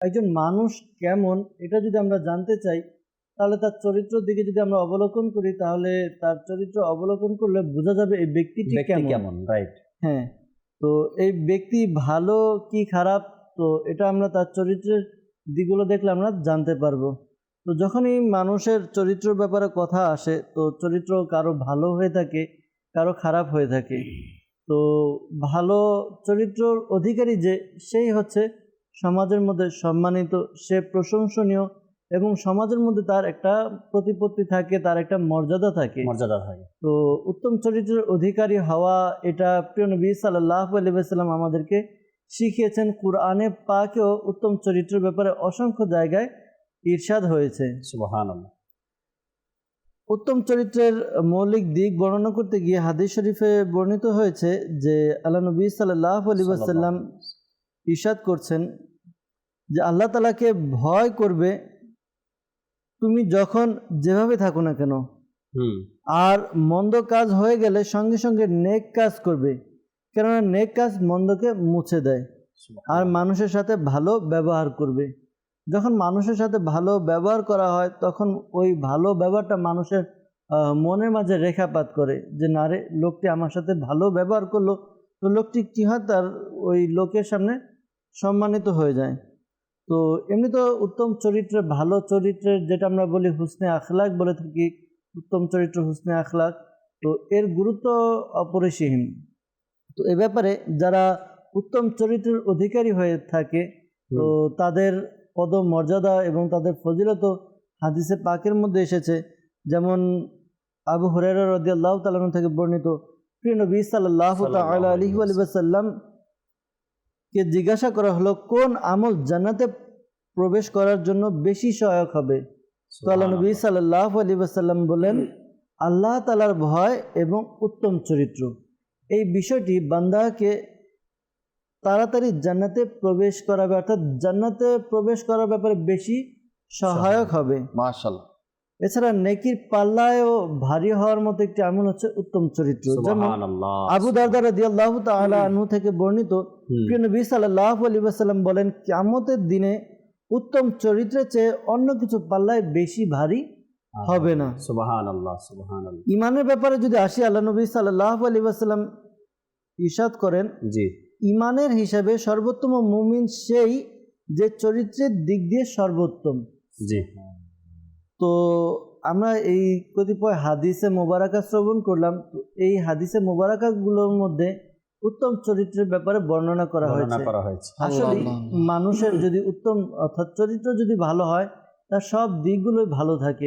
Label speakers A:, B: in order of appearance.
A: একজন মানুষ কেমন এটা যদি আমরা জানতে চাই তাহলে তার চরিত্রের দিকে যদি আমরা অবলোকন করি তাহলে তার চরিত্র অবলোকন করলে বোঝা যাবে এই ব্যক্তিটি
B: ব্যক্তি
A: কেমন।
B: রাইট
A: হ্যাঁ তো এই ব্যক্তি ভালো কি খারাপ তো এটা আমরা তার চরিত্রের দিকগুলো দেখলে আমরা জানতে পারব। তো যখনই মানুষের চরিত্রের ব্যাপারে কথা আসে তো চরিত্র কারও ভালো হয়ে থাকে কারও খারাপ হয়ে থাকে। তো ভালো চরিত্রর অধিকারী যে সেই হচ্ছে সমাজের মধ্যে সম্মানিত সে প্রশংসনীয় এবং সমাজের মধ্যে তার একটা প্রতিপত্তি থাকে তার একটা মর্যাদা থাকে।
B: মর্যাদা থাকে
A: তো উত্তম চরিত্রের অধিকারী হওয়া এটা প্রিয় নবী সাল্লাহ আলিবাসাল্লাম আমাদেরকে শিখিয়েছেন। কোরআনে পাকেও উত্তম চরিত্রের ব্যাপারে অসংখ্য জায়গায় ঈর্ষাদ হয়েছে। উত্তম চরিত্রের মৌলিক দিক বর্ণনা করতে গিয়ে হাদিস শরীফে বর্ণিত হয়েছে যে আল্লাহ নবী সাল্লাহ আলিবাসাল্লাম ঈর্ষাদ করছেন যে আল্লাহ তালাকে ভয় করবে তুমি যখন যেভাবে থাকো না কেন আর মন্দ কাজ হয়ে গেলে সঙ্গে সঙ্গে নেক কাজ করবে কেননা নেক কাজ মন্দকে মুছে দেয়। আর মানুষের সাথে ভালো ব্যবহার করবে। যখন মানুষের সাথে ভালো ব্যবহার করা হয় তখন ওই ভালো ব্যবহারটা মানুষের মনের মাঝে রেখাপাত করে যে না রে লোকটি আমার সাথে ভালো ব্যবহার করল। তো লোকটি কী হয়? তার ওই লোকের সামনে সম্মানিত হয়ে যায়। তো এমনি তো উত্তম চরিত্রের ভালো চরিত্রের যেটা আমরা বলি হুসনে আখলাক বলে থাকি উত্তম চরিত্র হুসনে আখলাক তো এর গুরুত্ব অপরিসীম। তো এ ব্যাপারে যারা উত্তম চরিত্রের অধিকারী হয়ে থাকে তো তাদের পদ মর্যাদা এবং তাদের ফজিলত হাদিসে পাকের মধ্যে এসেছে। যেমন আবু হরেরা রদি আল্লাহ তালন থেকে বর্ণিত প্রিয় নবী সাল্লাহ তাল্লাহ আলহি আলিবাসাল্লাম কে জিজ্ঞাসা করা হলো কোন আমল জান্নাতে প্রবেশ করার জন্য বেশি সহায়ক হবে? তো আল্লাহ নবী সাল্লাহ আলী সাল্লাম বলেন আল্লাহ তালার ভয় এবং উত্তম চরিত্র। এই বিষয়টি বান্দাকে তাড়াতাড়ি জান্নাতে প্রবেশ করাবে অর্থাৎ জান্নাতে প্রবেশ করার ব্যাপারে বেশি সহায়ক। হবে।
B: মাশাআল্লাহ।
A: এছাড়া নেকির পাল্লায়ও ভারী হওয়ার মতো একটি আমল হচ্ছে উত্তম চরিত্র। যেমন আবু দারদা রাদিয়াল্লাহু তাআলা আনহু থেকে বর্ণিত প্রিয় নবী সাল্লাল্লাহু আলাইহি ওয়াসাল্লাম বলেন কিয়ামতের দিনে উত্তম চরিত্রের চেয়ে অন্য কিছু পাল্লায় বেশি ভারী হবে না।
B: সুবহানাল্লাহ সুবহানাল্লাহ।
A: ইমানের ব্যাপারে যদি আসি আল্লাহ নবী সাল্লাল্লাহু আলাইহি ওয়াসাল্লাম ইরশাদ করেন
B: জি।
A: ইমানের হিসাবে সর্বোত্তম মুমিন সেই যে চরিত্রের দিক দিয়ে সর্বোত্তম।
B: জি।
A: তো আমরা এই কতিপয় হাদিসে মোবারকা শ্রবণ করলাম। এই হাদিসে মোবারকাগুলোর মধ্যে উত্তম চরিত্রের ব্যাপারে বর্ণনা করা
B: বর্ণনা
A: হয়েছে।
B: করা হয়েছে।
A: আসলে মানুষের যদি উত্তম অর্থাৎ চরিত্র যদি ভালো হয় তার সব দিকগুলোই ভালো থাকে।